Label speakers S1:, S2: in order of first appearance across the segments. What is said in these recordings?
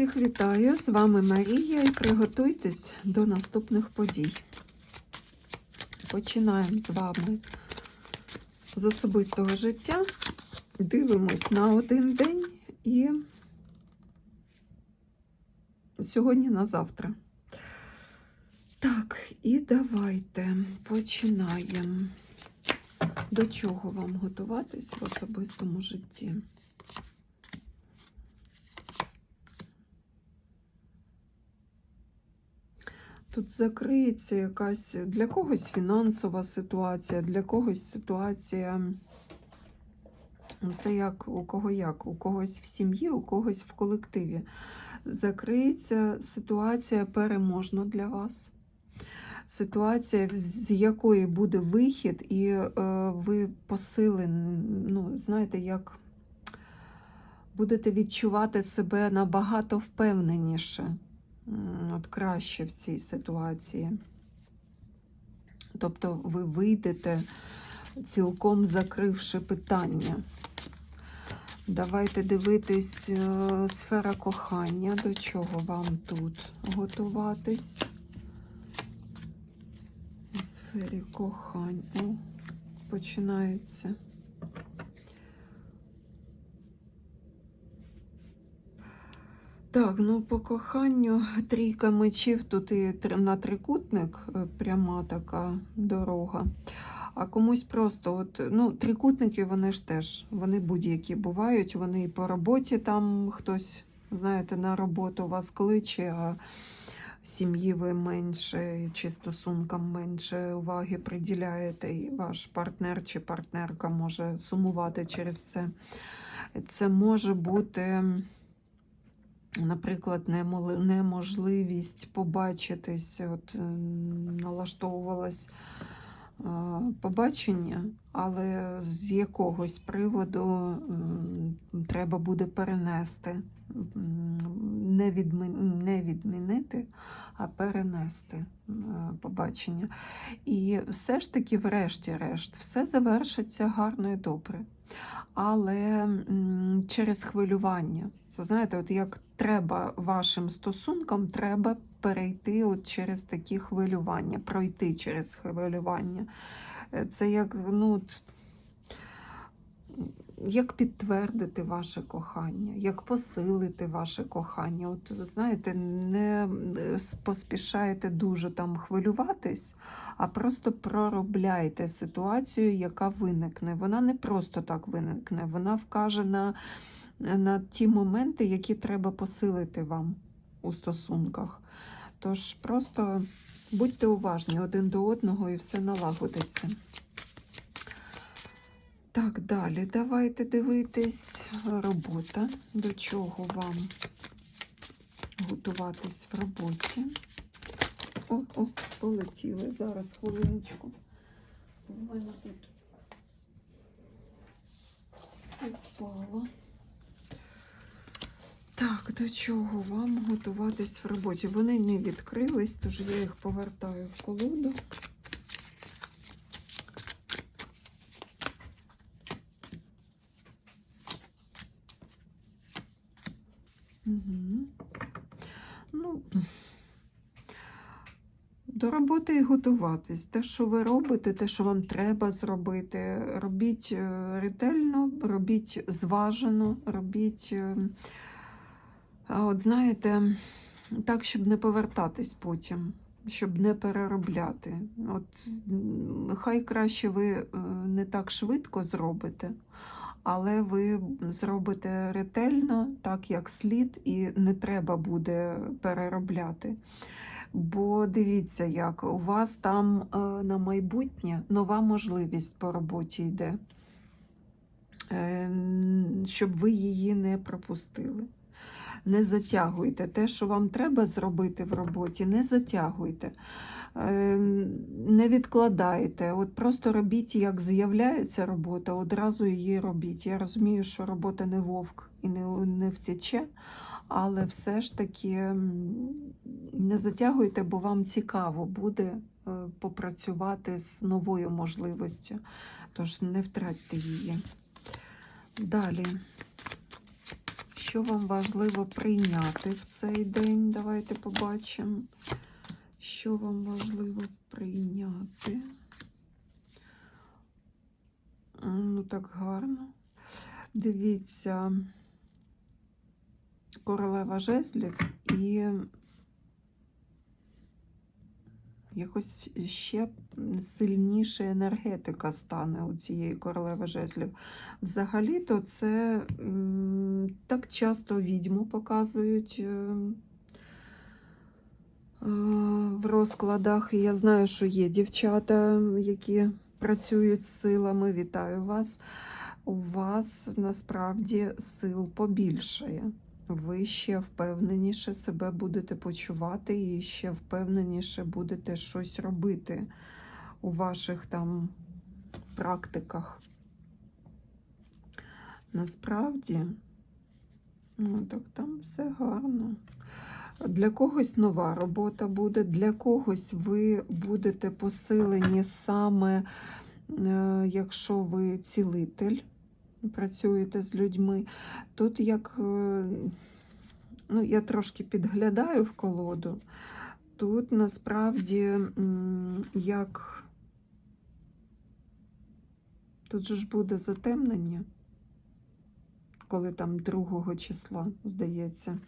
S1: Всіх вітаю! З вами Марія і приготуйтесь до наступних подій. Починаємо з вами з особистого життя. Дивимось на один день і сьогодні на завтра. Так, і давайте починаємо. До чого вам готуватись в особистому житті? Тут закриється якась для когось фінансова ситуація, для когось ситуація. ну, Це як у кого як, у когось в сім'ї, у когось в колективі. Закриється ситуація переможна для вас. Ситуація, з якої буде вихід, і е, ви посили, ну, знаєте, як будете відчувати себе набагато впевненіше, от краще в цій ситуації. Тобто ви вийдете цілком закривши питання. Давайте дивитись е, сфера кохання, до чого вам тут готуватись. У сфері кохань. О, починається. Так, ну по коханню трійка мечів, тут і на трикутник е, пряма така дорога. А комусь просто, от, ну, трикутники вони ж теж, вони будь-які бувають, вони і по роботі там хтось, знаєте, на роботу вас кличе, а сім'ї ви менше, чи стосункам менше уваги приділяєте, і ваш партнер чи партнерка може сумувати через це. Це може бути наприклад, неможливість побачитись, от е, налаштовувалось е, побачення, але з якогось приводу треба буде перенести, не, відми... не відмінити, а перенести е, побачення. І все ж таки, врешті-решт, все завершиться гарно і добре. Але через хвилювання. Це знаєте, от як треба вашим стосункам, треба перейти от через такі хвилювання, пройти через хвилювання. Е, Це як, ну, от, як підтвердити ваше кохання, як посилити ваше кохання. От знаєте, не е, поспішаєте дуже там хвилюватись, а просто проробляйте ситуацію, яка виникне. Вона не просто так виникне, вона вкаже на, на ті моменти, які треба посилити вам у стосунках. Тож просто будьте уважні один до одного і все налагодиться. Так, далі давайте дивитись робота. До чого вам готуватись в роботі. О, о, полетіли. Зараз хвилиночку. У мене тут все впало. Так, до чого вам готуватись в роботі? Вони не відкрились, тож я їх повертаю в колоду. Угу. Ну, до і готуватись. Те, що ви робите, те, що вам треба зробити, робіть е, ретельно, робіть зважено, робіть, е, от знаєте, так, щоб не повертатись потім, щоб не переробляти. От хай краще ви е, не так швидко зробите, але ви зробите ретельно, так як слід, і не треба буде переробляти. Бо дивіться, як у вас там е, на майбутнє нова можливість по роботі йде, Ем, щоб ви її не пропустили. Не затягуйте те, що вам треба зробити в роботі, не затягуйте, Ем, не відкладайте. От просто робіть, як з'являється робота, одразу її робіть. Я розумію, що робота не вовк і не, не втече, але все ж таки не затягуйте, бо вам цікаво буде е, попрацювати з новою можливістю. Тож не втратьте її. Далі. що вам важливо прийняти в цей день? Давайте побачимо, що вам важливо прийняти. Ну, так гарно. Дивіться, королева жезлів і якось ще сильніша енергетика стане у цієї королеви жезлів. Взагалі-то це так часто відьму показують е, е, в розкладах. Я знаю, що є дівчата, які працюють з силами. Вітаю вас. У вас насправді сил побільшає. Ви ще впевненіше себе будете почувати і ще впевненіше будете щось робити у ваших там практиках. Насправді, ну так там все гарно. Для когось нова робота буде, для когось ви будете посилені саме, е, якщо ви цілитель, працюєте з людьми. Тут як, е, ну, я трошки підглядаю в колоду, тут насправді як тут же ж буде затемнення, коли там 2 числа, здається.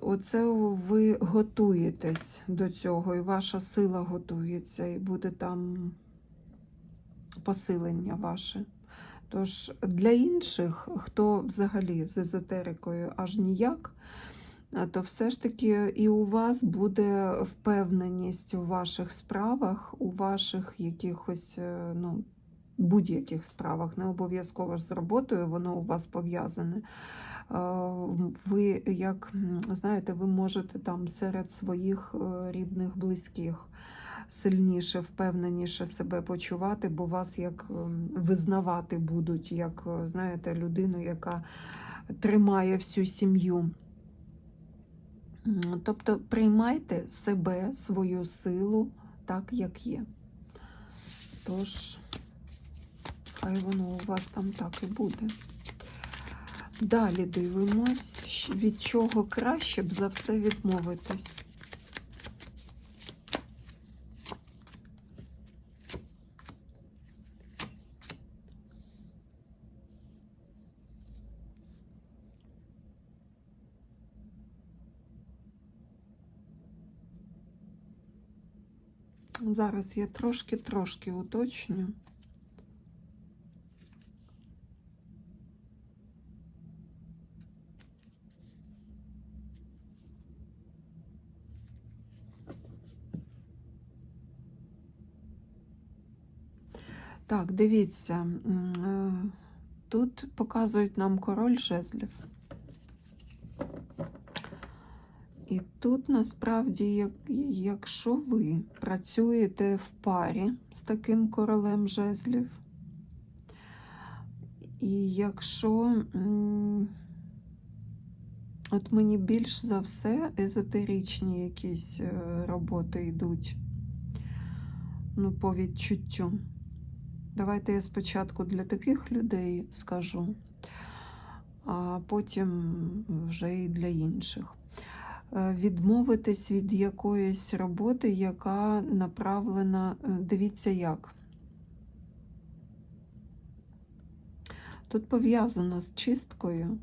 S1: Оце ви готуєтесь до цього, і ваша сила готується, і буде там посилення ваше. Тож для інших, хто взагалі з езотерикою аж ніяк, то все ж таки і у вас буде впевненість у ваших справах, у ваших якихось е, ну, будь-яких справах, не обов'язково з роботою, воно у вас пов'язане. Ви, як знаєте, ви можете там серед своїх е, рідних, близьких сильніше, впевненіше себе почувати, бо вас як ем, визнавати будуть, як, е, знаєте, людину, яка тримає всю сім'ю. Тобто приймайте себе, свою силу так, як є. Тож, хай воно у вас там так і буде. Далі дивимось, від чого краще б за все відмовитись. Зараз я трошки-трошки уточню. Так, дивіться, е, тут показують нам король жезлів. І тут насправді, як, якщо ви працюєте в парі з таким королем жезлів, і якщо от мені більш за все езотеричні якісь е, роботи йдуть, ну, по відчуттю. Давайте я спочатку для таких людей скажу, а потім вже і для інших. Е, відмовитись від якоїсь роботи, яка направлена, е, дивіться як. Тут пов'язано з чисткою.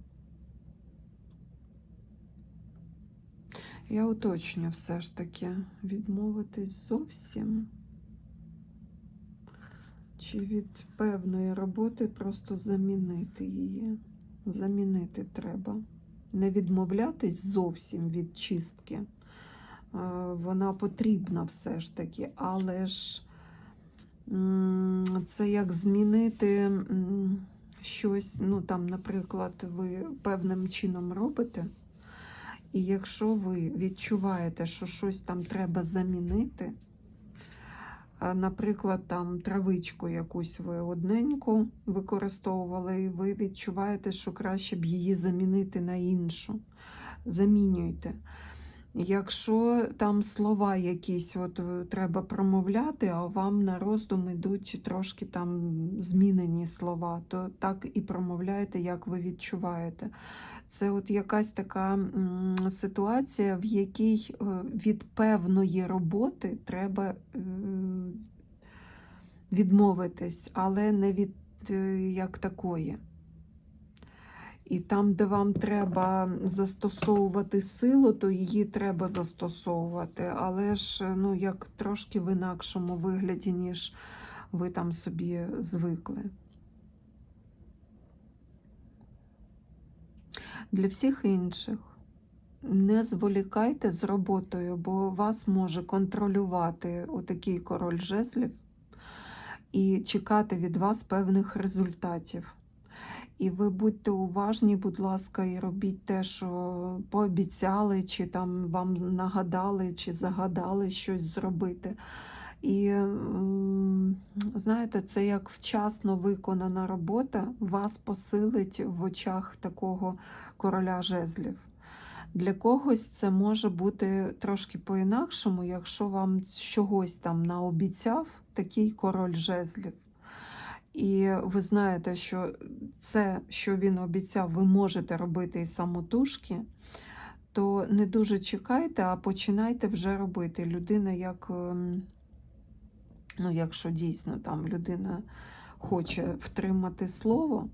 S1: Я уточню все ж таки, відмовитись зовсім. Чи від певної роботи просто замінити її. Замінити треба не відмовлятись зовсім від чистки. Е, вона потрібна все ж таки, але ж це як змінити щось, ну там, наприклад, ви певним чином робите. І якщо ви відчуваєте, що щось там треба замінити, Наприклад, там травичку якусь ви одненьку використовували, і ви відчуваєте, що краще б її замінити на іншу. Замінюйте. Якщо там слова якісь от е, треба промовляти, а вам на роздум йдуть трошки там змінені слова, то так і промовляєте, як ви відчуваєте. Це от якась така ситуація, в якій е, від певної роботи треба е, відмовитись, але не від як такої. І там, де вам треба застосовувати силу, то її треба застосовувати, але ж ну, як трошки в інакшому вигляді, ніж ви там собі звикли. Для всіх інших не зволікайте з роботою, бо вас може контролювати отакий король жезлів і чекати від вас певних результатів. І ви будьте уважні, будь ласка, і робіть те, що пообіцяли, чи там вам нагадали, чи загадали щось зробити. І знаєте, це як вчасно виконана робота вас посилить в очах такого короля жезлів. Для когось це може бути трошки по-інакшому, якщо вам чогось там наобіцяв такий король жезлів. І ви знаєте, що це, що він обіцяв, ви можете робити і самотужки, то не дуже чекайте, а починайте вже робити. Людина, як, ем, ну, якщо дійсно там людина хоче втримати слово,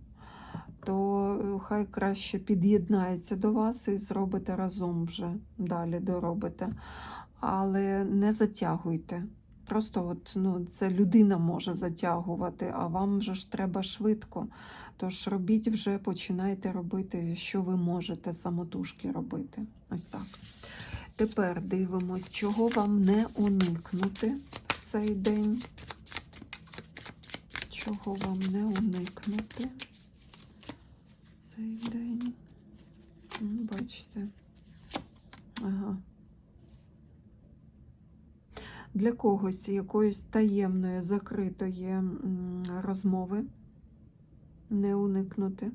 S1: то е, хай краще під'єднається до вас і зробите разом вже далі доробите. Але не затягуйте. Просто от, ну, це людина може затягувати, а вам же ж треба швидко. Тож робіть вже, починайте робити, що ви можете самотужки робити. Ось так. Тепер дивимось, чого вам не уникнути в цей день. Чого вам не уникнути в цей день? Бачите. Ага для когось якоїсь таємної, закритої розмови не уникнути,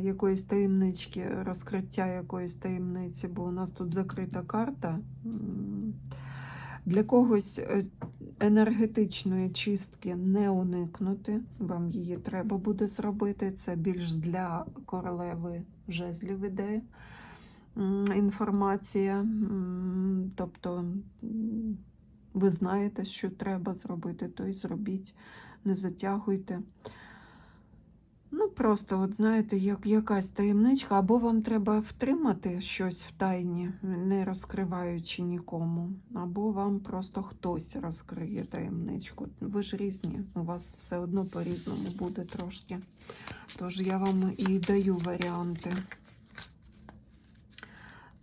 S1: якоїсь таємнички, розкриття якоїсь таємниці, бо у нас тут закрита карта. Для когось е, енергетичної чистки не уникнути, вам її треба буде зробити. Це більш для королеви жезлів ідея інформація. Тобто ви знаєте, що треба зробити, то й зробіть, не затягуйте. Ну, просто, от знаєте, як якась таємничка, або вам треба втримати щось в тайні, не розкриваючи нікому, або вам просто хтось розкриє таємничку. Ви ж різні, у вас все одно по-різному буде трошки. Тож я вам і даю варіанти.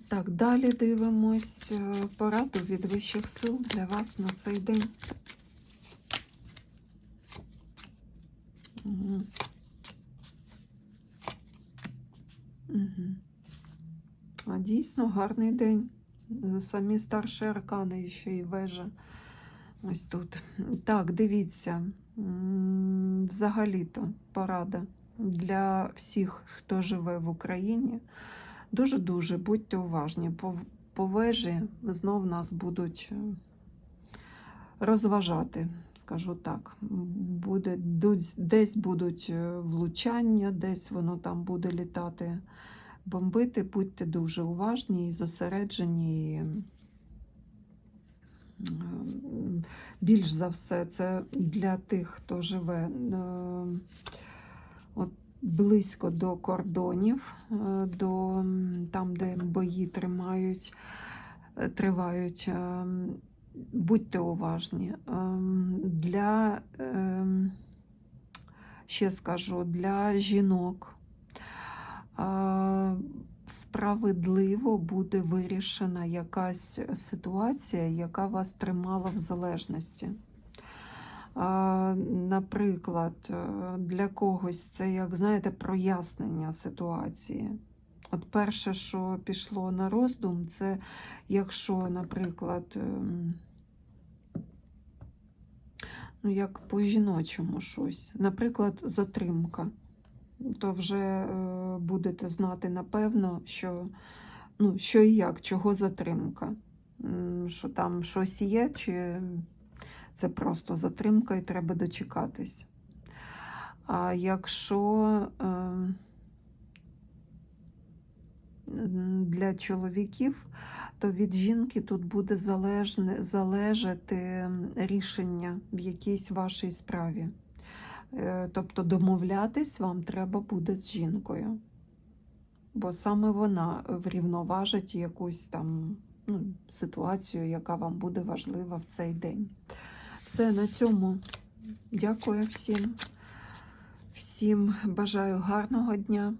S1: Так, далі дивимось е, пораду від вищих сил для вас на цей день. Угу. Угу. А дійсно гарний день. Самі старші аркани ще й вежа. Ось тут. Так, дивіться. Взагалі-то порада для всіх, хто живе в Україні. Дуже-дуже будьте уважні. По, по вежі знов нас будуть е, розважати, скажу так. Буде, десь будуть е, влучання, десь воно там буде літати, бомбити. Будьте дуже уважні і зосереджені. Більш за все, це для тих, хто живе е, от близько до кордонів, е, до там, де бої тримають, е, тривають. Е, Будьте уважні. Для, ще скажу, для жінок справедливо буде вирішена якась ситуація, яка вас тримала в залежності. Наприклад, е, для когось це, як знаєте, прояснення ситуації. От перше, що пішло на роздум, це якщо, наприклад, ем, ну, як по жіночому щось, наприклад, затримка, то вже е, будете знати напевно, що ну, що і як, чого затримка? Що там щось є, чи це просто затримка і треба дочекатись? А якщо е, для чоловіків, то від жінки тут буде залежне, залежати рішення в якійсь вашій справі. Е, Тобто домовлятись вам треба буде з жінкою. Бо саме вона врівноважить якусь там ну, ситуацію, яка вам буде важлива в цей день. Все на цьому. Дякую всім. Всім бажаю гарного дня,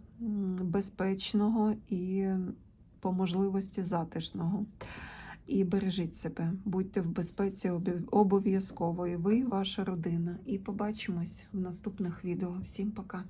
S1: безпечного і по можливості затишного. І бережіть себе, будьте в безпеці обов'язково. І ви, і ваша родина. І побачимось в наступних відео. Всім пока.